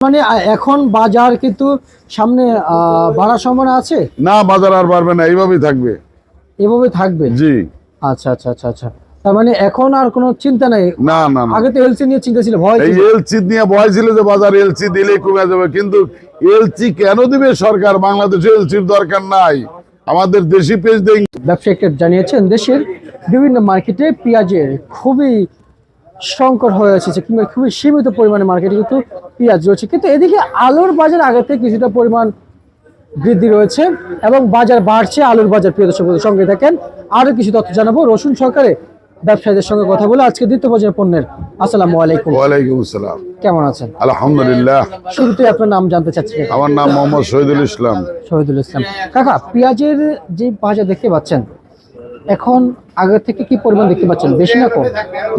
মানে এখন বাজার কিন্তু সামনে বাড়ার সম্ভাবনা আছে? না বাজার আর বাড়বে না এইভাবেই থাকবে। এভাবে থাকবে? জি। আচ্ছা আচ্ছা আচ্ছা আচ্ছা। তার মানে এখন আর কোনো চিন্তা নেই? না না আগে তো এলসি নিয়ে চিন্তা ছিল ভয় এই এলসি নিয়ে ভয় ছিল যে বাজার এলসি দিলেই কমে যাবে কিন্তু এলসি কেন দিবে সরকার? বাংলাদেশে এলসির দরকার নাই। আমাদের দেশি পেজ দেই ব্যবসায়ীকে জানিয়েছেন দেশের বিভিন্ন মার্কেটে পেঁয়াজের খুবই সংকট হয়ে এসেছে কিংবা খুবই সীমিত পরিমাণে মার্কেটে কিন্তু পেঁয়াজ রয়েছে। কিন্তু এদিকে আলুর বাজার আগে থেকে কিছুটা পরিমাণ বৃদ্ধি রয়েছে এবং বাজার বাড়ছে আলুর বাজার। প্রিয় দর্শক সঙ্গে থাকেন। আরও কিছু তথ্য জানাব। রসুন সরকারে ব্যবসায়ীদের সঙ্গে কথা বলে আজকে দ্বিতীয় পর্যায়ের পণ্যের। আসসালামু আলাইকুম। ওয়ালাইকুম আসসালাম। কেমন আছেন? আলহামদুলিল্লাহ। শুরুতেই আপনার নাম জানতে চাচ্ছি আমার নাম মোহাম্মদ শহীদুল ইসলাম। শহীদুল ইসলাম। কাকা পেঁয়াজের যে বাজার দেখতে পাচ্ছেন এখন আগের থেকে কি পরিমাণ দেখতে পাচ্ছেন? বেশি না কম?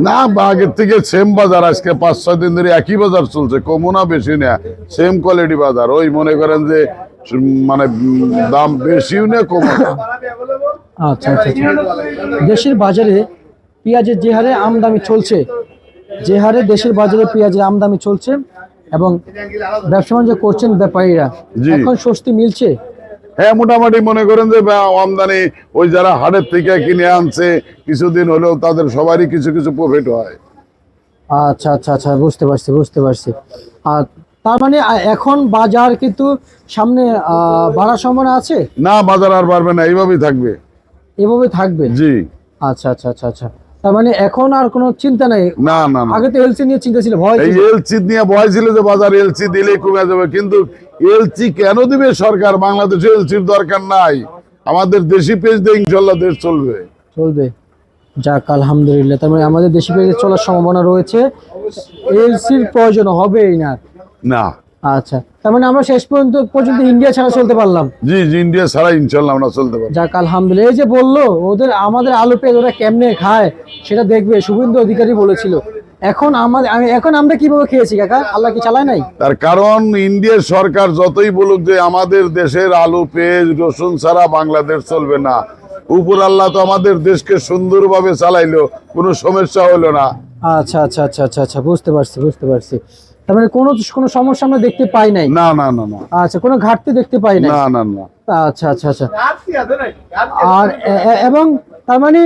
না আগের থেকে সেম বাজার আজকে পাঁচ ছয় দিন ধরে একই বাজার চলছে কমও না বেশি না সেম কোয়ালিটি বাজার। ওই মনে করেন যে মানে দাম বেশিও না কমও না। আচ্ছা আচ্ছা আচ্ছা। দেশের বাজারে পেঁয়াজের যে হারে আমদানি চলছে যে হারে দেশের বাজারে পেঁয়াজের আমদানি চলছে এবং ব্যবসা বাণিজ্য করছেন ব্যাপারীরা। এখন স্বস্তি মিলছে? হ্যাঁ মোটামুটি মনে করেন যে আমদানি ওই যারা হাটের থেকে কিনে আনছে কিছুদিন হলেও তাদের সবারই কিছু কিছু প্রফিট হয়। আচ্ছা আচ্ছা আচ্ছা বুঝতে পারছি বুঝতে পারছি। আর তার মানে এখন বাজার কিন্তু সামনে বাড়ার সম্ভাবনা আছে? না বাজার আর বাড়বে না এইভাবেই থাকবে। এভাবে থাকবে? জি। আচ্ছা আচ্ছা আচ্ছা আচ্ছা। তার মানে এখন আর কোনো চিন্তা নাই? না না আগে তো এলসি নিয়ে চিন্তা ছিল ভয় এই। এলসি নিয়ে ভয় ছিল যে বাজার এলসি দিলেই কমে যাবে। কিন্তু এলসি কেন দিবে সরকার? বাংলাদেশে এলসির দরকার নাই। আমাদের দেশি পেজ দিয়ে ইনশাল্লাহ দেশ চলবে। চলবে। যাক আলহামদুলিল্লাহ। তার মানে আমাদের দেশি পেজে চলার সম্ভাবনা রয়েছে। এলসির প্রয়োজন হবেই না? না। আচ্ছা। তার মানে আমরা শেষ পর্যন্ত পর্যন্ত ইন্ডিয়া ছাড়া চলতে পারলাম? জি জি ইন্ডিয়া ছাড়া ইনশাল্লাহ আমরা চলতে পারব। যাক আলহামদুলিল্লাহ। এই যে বলল ওদের আমাদের আলু পেঁয়াজ ওরা কেমনে খায় সেটা দেখবে। শুভেন্দু অধিকারী বলেছিল। এখন আমাদের এখন আমরা কীভাবে খেয়েছি কাকা? আল্লাহ কি চালায় নাই? তার কারণ ইন্ডিয়ার সরকার যতই বলুক যে আমাদের দেশের আলু পেঁয়াজ রসুন ছাড়া বাংলাদেশ চলবে না। উপর আল্লাহ তো আমাদের দেশকে সুন্দরভাবে চালাইলো কোনো সমস্যা হলো না। আচ্ছা আচ্ছা আচ্ছা আচ্ছা আচ্ছা বুঝতে পারছি বুঝতে পারছি। তার মানে কোনো কোনো সমস্যা আমরা দেখতে পাই নাই? না না না না। আচ্ছা কোনো ঘাটতি দেখতে পাই নাই? না না না। আচ্ছা আচ্ছা আচ্ছা। আর এবং তার মানে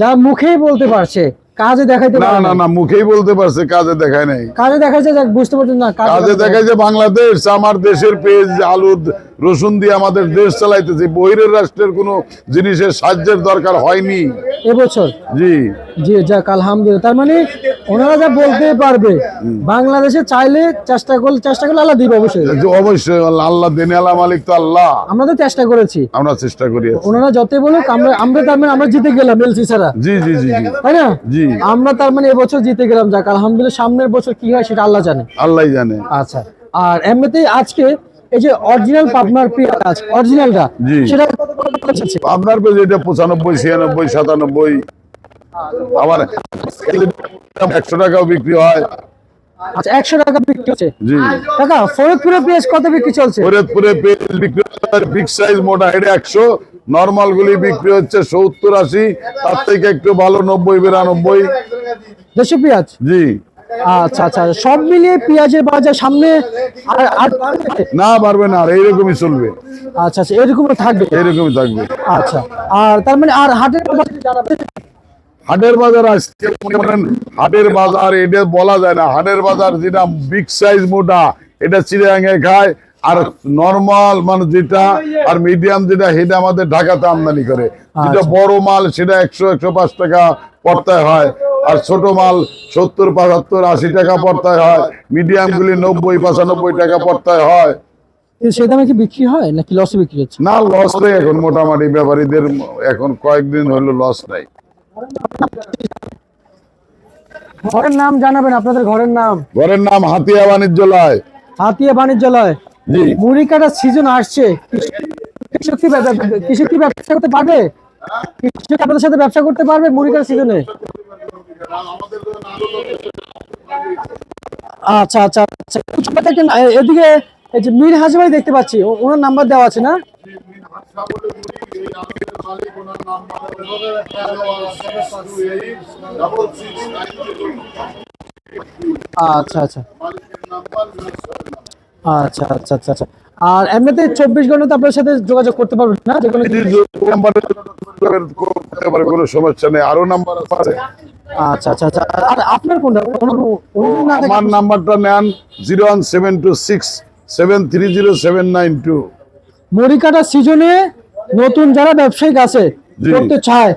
যা মুখেই বলতে পারছে কাজে দেখাইতে না না না মুখেই বলতে পারছে কাজে দেখায় নাই। কাজে দেখাইছে বুঝতে পারছেন না কাজে যে বাংলাদেশ আমার দেশের পেজ আলু রসুন দিয়ে আমাদের দেশ চালাইতেছে। বহিরের রাষ্ট্রের কোনো জিনিসের সাহায্যের দরকার হয়নি। এবছর? জি। জি যাক আলহামদুলিল্লাহ। তার মানে ওনারা যা বলতে পারবে বাংলাদেশে চাইলে চেষ্টা করলে চেষ্টা করলে আল্লাহ দিবে অবশ্যই। যে অবশ্যই আল্লাহ আল্লাহ আল্লাহ মালিক তো আল্লাহ। আমরা তো চেষ্টা করেছি। আমরা চেষ্টা করি ওনারা যতই বলুক আমরা আমরা তার মানে আমরা জিতে গেলাম এলসি ছাড়া। জি জি জি জি। তাই না? জি। আমরা তার মানে এবছর জিতে গেলাম। যাক আলহামদুলিল্লাহ সামনের বছর কি হয় সেটা আল্লাহ জানে। আল্লাহ জানে। আচ্ছা আর এমনিতেই আজকে এই যে অরিজিনাল পাবনার পেঁয়াজ অরিজিনালটা সেটা কত করে চাচ্ছে? আপনার পেজ এটা পঁচানব্বই ছিয়ানব্বই সাতানব্বই আবার একশো টাকাও বিক্রি হয়। আচ্ছা একশো টাকা বিক্রি হচ্ছে। জি। কাকা ফরিদপুরের পেঁয়াজ কত বিক্রি চলছে? ফরিদপুরে পেজ বিক্রি বিগ সাইজ মোটা এটা একশো। নর্মাল গুলি বিক্রি হচ্ছে সত্তর আশি তার থেকে একটু ভালো নব্বই বিরানব্বই। দেশি পেঁয়াজ? জি। আচ্ছা আচ্ছা সব মিলিয়ে পেঁয়াজের বাজার সামনে না পারবে না আর এইরকমই চলবে। আচ্ছা আচ্ছা এরকম থাকবে? এইরকমই থাকবে। আচ্ছা আর তার মানে আর হাটের হাটের বাজার আজকে হাটের বাজার এটা বলা যায় না। হাটের বাজার যেটা বিগ সাইজ মোটা এটা চিড়িয়াঙ্গে খায় আর নর্মাল মানে যেটা আর মিডিয়াম যেটা সেটা আমাদের ঢাকাতে আমদানি করে। যেটা বড় মাল সেটা একশো একশো পাঁচ টাকা পড়তায় হয়। আর ছোট মাল সত্তর পঁচাত্তর আশি টাকা পড়তায় হয়। মিডিয়াম গুলি নব্বই পঁচানব্বই টাকা পড়তায় হয়। দামে কি বিক্রি হয় নাকি লসে বিক্রি হচ্ছে? না লস নেই এখন মোটামুটি। ব্যাপারীদের এখন কয়েকদিন হলো লস নাই। ঘরের নাম জানাবেন আপনাদের ঘরের নাম। ঘরের নাম হাতিয়া বাণিজ্যলয়। হাতিয়া বাণিজ্যালয়। জি। মুড়ি কাটার সিজন আসছে। কি ব্যব- কৃষক কি ব্যবসা করতে পারবে? কৃষক আপনাদের সাথে ব্যবসা করতে পারবে মুড়ি কাটার সিজনে আচ্ছা আচ্ছা আচ্ছা। কিছু কথা এদিকে এই যে মীর হাজি ভাই দেখতে পাচ্ছি ওনার নাম্বার দেওয়া আছে না? আচ্ছা আচ্ছা। আচ্ছা আচ্ছা আচ্ছা আচ্ছা। আর এমনিতে চব্বিশ ঘণ্টা আপনার সাথে যোগাযোগ করতে পারবেন না? যে কোনো সমস্যা নেই। আরও নাম্বার আছে। আচ্ছা আচ্ছা আচ্ছা। আর আপনার কোনটা অন্য- অন্য না থাকে- আমার নাম্বারটা নেন zero one seven two six seven three zero seven nine two. মুড়ি সিজনে নতুন যারা ব্যবসায়িক আছে। করতে চায়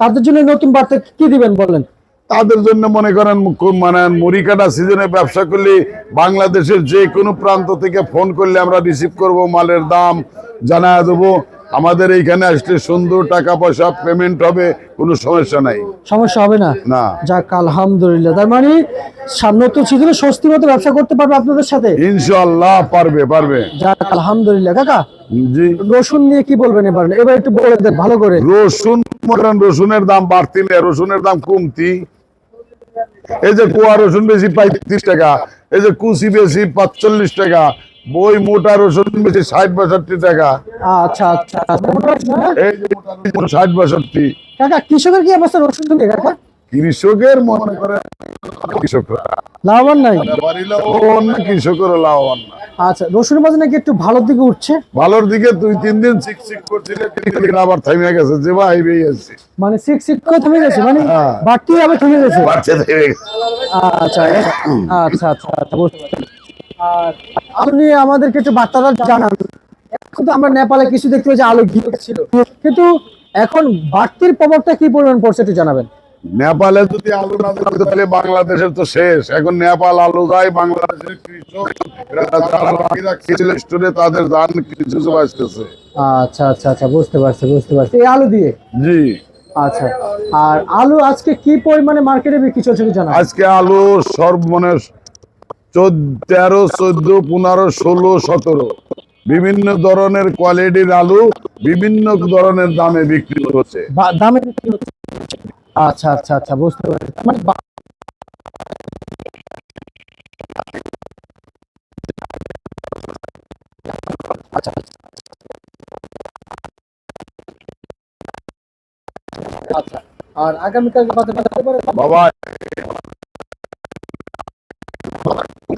তাদের জন্য নতুন বার্তা কি দিবেন বলেন? তাদের জন্য মনে করেন মানে মুড়ি কাটা সিজনে ব্যবসা করলে বাংলাদেশের যে কোনো প্রান্ত থেকে ফোন করলে আমরা রিসিভ করব মালের দাম জানায় দেবো। আমাদের এইখানে আসলে সুন্দর টাকা পয়সা পেমেন্ট হবে কোনো সমস্যা নাই। সমস্যা হবে না? না। যাক আলহামদুলিল্লাহ। তার মানে সামনে নতুন সিজনে স্বস্তি মতো ব্যবসা করতে পারবে আপনাদের সাথে? ইনশাল্লাহ পারবে পারবে। যাক আলহামদুলিল্লাহ। কাকা জি। রসুন নিয়ে কি বলবেন এবার? এবার একটু বলে দেন ভালো করে। রসুন রসুনের দাম বাড়তি নেই রসুনের দাম কমতি। এই যে কুয়া রসুন বেশি পঁয়ত্রিশ টাকা এই যে কুচি বেশি পাঁচচল্লিশ টাকা বই মোটা রসুন বেশি ষাট বাষট্টি টাকা। আচ্ছা আচ্ছা রসুন ষাট বাষট্টি। কাকা কৃষকের কি অবস্থা? রসুন কাকা। কৃষকের মনে করেন কৃষকরা। লাভবান নাই? লাভবান না কৃষকেরও লাভবান না। আচ্ছা রসুনের বাজার নাকি একটু ভালোর দিকে উঠছে? ভালোর দিকে দুই তিন দিন করছিল আবার থামিয়ে গেছে যে ভাই মানে করে থেমে গেছে মানে হ্যাঁ। বাড়তি আবার থেমে গেছে? থেমে আচ্ছা আচ্ছা আচ্ছা আচ্ছা। আর আপনি আমাদেরকে একটু বার্তাটা জানান। এখন তো আমরা নেপালে কিছু দেখতে পাচ্ছি আলো ছিল। কিন্তু এখন বাড়তির প্রভাবটা কি পরিমাণ পড়ছে একটু জানাবেন। নেপালে যদি আলু না দিত তাহলে বাংলাদেশের তো শেষ। এখন নেপাল আলু যায় বাংলাদেশের কৃষক যারা বাকিরা খেয়েছিল স্টোরে তাদের কিছু বাঁচতেছে। আচ্ছা আচ্ছা আচ্ছা বুঝতে পারছি বুঝতে পারছি। এই আলু দিয়ে? জি। আচ্ছা আর আলু আজকে কি পরিমাণে মার্কেটে বিক্রি চলছে জানান আজকে আলু সর্ব মানে চোদ্দ তেরো চোদ্দ পনেরো ষোলো সতেরো। বিভিন্ন ধরনের কোয়ালিটির আলু বিভিন্ন ধরনের দামে বিক্রি হচ্ছে। দামে বিক্রি হচ্ছে? আচ্ছা আচ্ছা আচ্ছা বুঝতে পারছি। মানে আচ্ছা আচ্ছা। আর আগামীকাল বাজার বাজাতে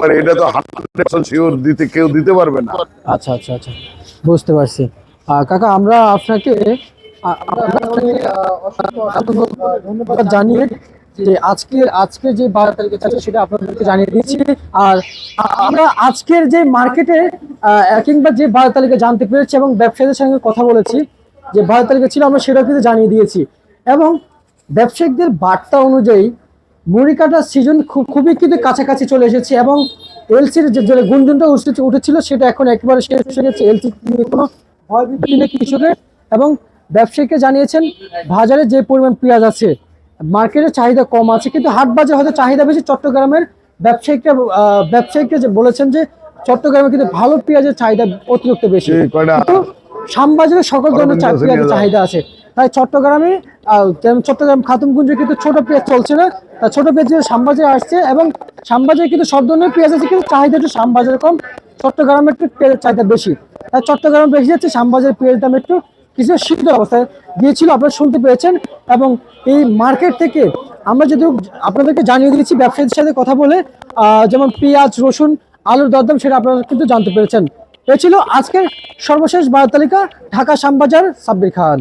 পারে, এটা তো শিওর দিতে, কেউ দিতে পারবে না। আচ্ছা আচ্ছা আচ্ছা বুঝতে পারছি। কাকা, আমরা আপনাকে ধন্যবাদ জানিয়ে যে আজকের আজকে যে বারো তারিখে চলছে সেটা আপনাদেরকে জানিয়ে দিচ্ছি আর আমরা আজকের যে মার্কেটে কিংবা যে বারো তারিখে জানতে পেরেছি এবং ব্যবসায়ীদের সঙ্গে কথা বলেছি, যে বারো তারিখে ছিল, আমরা সেটাও কিন্তু জানিয়ে দিয়েছি। এবং ব্যবসায়িকদের বার্তা অনুযায়ী মুড়ি কাটার সিজন খুব খুবই কিন্তু কাছাকাছি চলে এসেছে এবং এলসির যে গুঞ্জনটা উঠেছিল সেটা এখন একেবারে শেষ হয়ে গেছে। এলসি কোনো ভয় ভীতি নেই কৃষকের এবং ব্যবসায়ীকে জানিয়েছেন বাজারে যে পরিমাণ পেঁয়াজ আছে মার্কেটের চাহিদা কম আছে কিন্তু হাট বাজার হয়তো চাহিদা বেশি। চট্টগ্রামের ব্যবসায়িকরা আহ, ব্যবসায়িকরা যে বলেছেন যে চট্টগ্রামে কিন্তু ভালো পেঁয়াজের চাহিদা অতিরিক্ত বেশি। কিন্তু শ্যামবাজারে সকল ধরনের পেঁয়াজের চাহিদা আছে। তাই চট্টগ্রামে চট্টগ্রাম খাতুনগঞ্জে কিন্তু ছোট পেঁয়াজ চলছে না। তাই ছোট পেঁয়াজ যে শ্যামবাজারে আসছে এবং শ্যামবাজারে কিন্তু সব ধরনের পেঁয়াজ আছে, কিন্তু চাহিদা একটু শ্যামবাজারে কম। চট্টগ্রামে একটু পেঁয়াজের চাহিদা বেশি। তাই চট্টগ্রামে বেশি যাচ্ছে, শ্যামবাজারের পেঁয়াজের দাম একটু কিছু শীতল অবস্থায় গিয়েছিল, আপনারা শুনতে পেয়েছেন। এবং এই মার্কেট থেকে আমরা যদি আপনাদেরকে জানিয়ে দিয়েছি, ব্যবসায়ীদের সাথে কথা বলে যেমন পেঁয়াজ, রসুন, আলুর দরদাম সেটা আপনারা কিন্তু জানতে পেরেছেন। এ ছিল আজকের সর্বশেষ বায়ু তালিকা ঢাকা শ্যামবাজার সাব্বির খান।